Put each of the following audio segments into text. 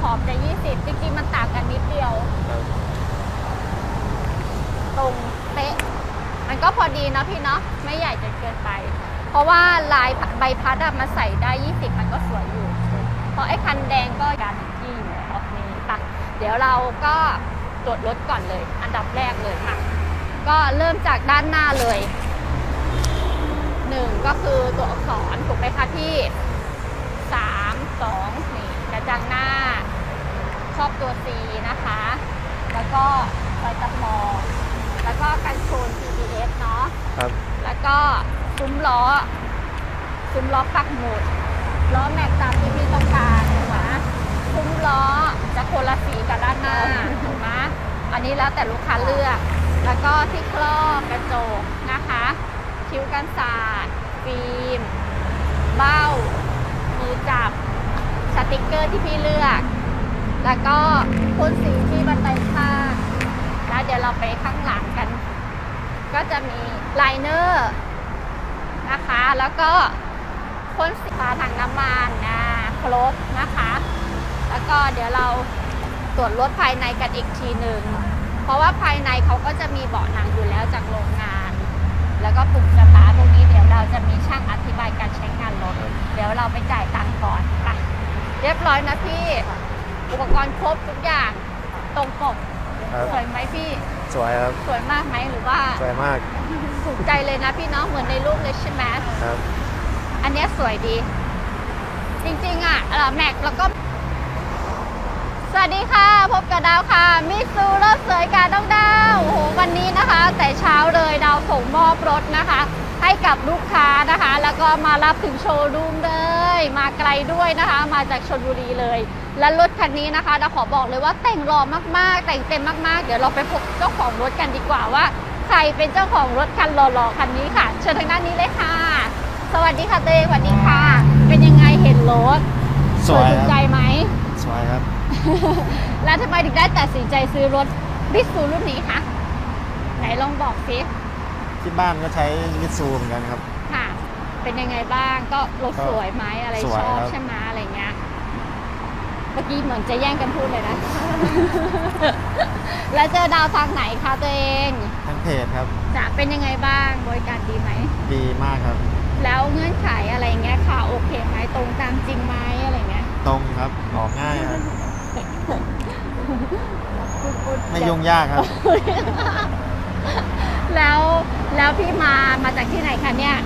ขอบจะ20 จริงๆ มันต่างกันนิดเดียวครับตรงเป๊ะ มันก็พอดีเนาะพี่เนาะไม่ใหญ่จนเกินไป เพราะว่าลายใบพัดอะมันใส่ได้ 20 มันก็สวยอยู่เพราะไอ้คันแดงก็การที่อยู่ออกนี้ปะเดี๋ยวเราก็ตรวจรถก่อนเลย อันดับแรกเลยค่ะ ก็เริ่มจากด้านหน้าเลยหนึ่งก็คือตัวอักษรถูกไหมคะพี่สามสองนี่กระจังหน้า ชอบตัว C นะคะ แล้วก็ไฟตัดหมอกแล้วก็กันชน GPS เนาะ ครับ แล้วก็ซุ้มล้อ ซุ้มล้อปักหมุด ล้อแม็กตามที่พี่ต้องการถูกไหมซุ้มล้อจะคนละสีกับด้านหน้าถูกไหมอันนี้แล้วแต่ลูกค้าเลือก แล้วก็ที่ครอบกระจกนะคะ คิ้วกันศาสตร์ฟิล์ม เบ้า มือจับ สติกเกอร์ที่พี่เลือก แล้วก็พ่นสีที่บันไดข้างแล้วเดี๋ยวเราไปข้างหลังกัน ก็จะมีไลเนอร์นะคะ แล้วก็พ่นสีฝาถังน้ำมันนะครบนะคะ แล้วก็เดี๋ยวเราตรวจรถภายในกันอีกทีหนึ่ง เพราะว่าภายในเขาก็จะมีเบาะหนังอยู่แล้วจากโรงงาน แล้วก็ปุ่มสตาร์ตรงนี้เดี๋ยวเราจะมีช่างอธิบายการใช้งานรถ เดี๋ยวเราไปจ่ายตังค์ก่อนไปเรียบร้อยนะพี่ อุปกรณ์ครบทุกอย่าง ตรงปกครับ สวยไหมพี่ สวยครับ สวยมากไหมหรือว่าสวยมากถูกใจเลยนะพี่น้องเหมือนในรูปเลยใช่ไหมครับ อันเนี้ยสวยดี จริงๆอะเอ่อแม็กแล้วก็ สวัสดีค่ะพบกับดาวค่ะมิซูรถสวยกาต้องดาวโอ้โหวันนี้นะคะ แต่เช้าเลยดาวส่งมอบรถนะคะ ให้กับลูกค้านะคะ แล้วก็มารับถึงโชว์รูมเลย มาไกลด้วยนะคะ มาจากชนบุรีเลย และรถคันนี้นะคะดาวขอบอกเลยว่าแต่งหล่อมากๆ แต่งเต็มมากๆ เดี๋ยวเราไปพบเจ้าของรถกันดีกว่าว่า ใครเป็นเจ้าของรถคันหล่อๆคันนี้ค่ะ เชิญทางด้านนี้เลยค่ะ สวัสดีค่ะเตยสวัสดีค่ะ เป็นยังไงเห็นรถสวยถูกคใจรับไหมสวยครับ แล้วทำไมถึงได้ตัดสินใจซื้อรถบิสูรุ่นนี้คะไหนลองบอกสิที่บ้านก็ใช้มิตซูเหมือนกันครับค่ะ เป็นยังไงบ้าง ก็รถก็สวยไหมอะไรสชวยอบครับ ใช่ไหมอะไรเงี้ยเมื่อกี้เหมือนจะแย่งกันพูดเลยนะ แล้วเจอดาวทางไหนคะตัวเอง ทางเพจครับ จะเป็นยังไงบ้างบริการดีไหม ดีมากครับ แล้วเงื่อนไขอะไรเงี้ยค่ะโอเคไหมตรงตามจริงไหมอะไรเงี้ยตรงครับออกง่ายครับพูดๆไม่ยุ่งยากครับ แล้วแล้วพี่มามาจากที่ไหนคะเนี่ย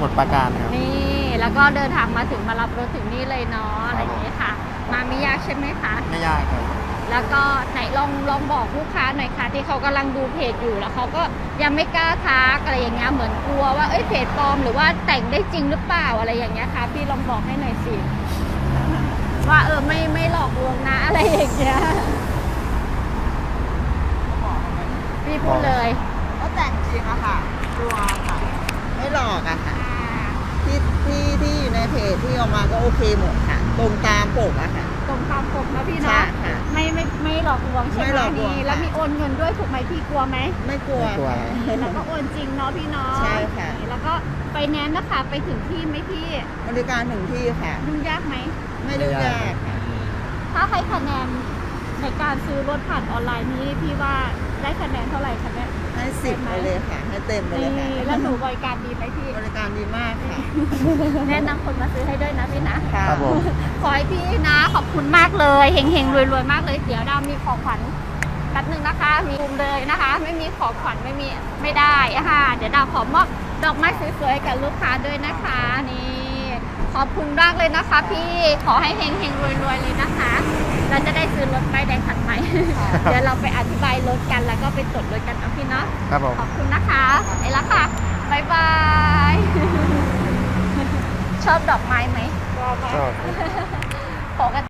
สมุดปราการครับ นี่ แล้วก็เดินทางมาถึงมารับรถถึงนี่เลยเนาะอะไรอย่างนี้ค่ะ มาไม่ยากใช่ไหมคะ ไม่ยากครับ แล้วก็ไหนลองลองบอกลูกค้าหน่อยค่ะ ที่เขากำลังดูเพจอยู่แล้วเขาก็ยังไม่กล้าทักอะไรอย่างเงี้ยเหมือนกลัวว่าเอ้ยเพจปลอมหรือว่าแต่งได้จริงหรือเปล่าอะไรอย่างเงี้ยค่ะ พี่ลองบอกให้หน่อยสิ ว่าเออไม่ไม่หลอกลวงนะอะไรอย่างเงี้ยพี่พูดเลย ก็แต่งจริงอะค่ะตัวค่ะ ไม่หลอกอะค่ะ ที่ที่ที่อยู่ใน เพจที่ออกมาก็โอเคหมดค่ะ ตรงตามปกอะค่ะ ตรงตามปกนะพี่ใช่เนาะค่ะ ไม่ไม่ไม่หลอกลวงใช่ไม่ไหหมลอกลวง นี่แล้วค่ะมีโอนเงินด้วยถูกไหมพี่กลัวไหมไม่กลัว ไม่กลัวค่ะแล้วก็โอนจริงเนาะพี่เนาะใช่ค่ะแล้วก็ไปแนนซ์นะคะไปถึงที่ไหมพี่บริการถึงที่ค่ะ ยุ่งยากไหม ไม่ได้ยากค่ะถ้าให้คะแนนในการซื้อรถผ่านออนไลน์นี้พี่ว่า ได้คะแนนเท่าไหร่คะเนี่ย ให้สิบไปเลยค่ะ ให้เต็มไปเลยค่ะ นี่แล้วหนูบริการดีไหมพี่ บริการดีมากค่ะ แนะนำคนมาซื้อให้ด้วยนะพี่นะ ค่ะครับผม ขอให้พี่นะขอบคุณมากเลยเฮงเฮงรวยรวยๆมากเลย เดี๋ยวดาวมีของขวัญแป๊บหนึ่งนะคะ มีมุมเลยนะคะ ไม่มีของขวัญไม่มีไม่ได้อะค่ะ เดี๋ยวดาวขอมอบดอกไม้สวยๆให้กับลูกค้าด้วยนะคะนี่ ขอบคุณมากเลยนะคะ พี่ขอให้เฮงเฮงรวยรวยๆเลยนะคะ เราจะได้ซื้อรถป้ายแดงคันใหม่เดี๋ยวเราไปอธิบายรถกันแล้วก็ไปตรวจรถกันเอาพี่เนาะครับผมขอบคุณนะคะไปแล้วค่ะบายบายชอบดอกไม้ไหมชอบปกติ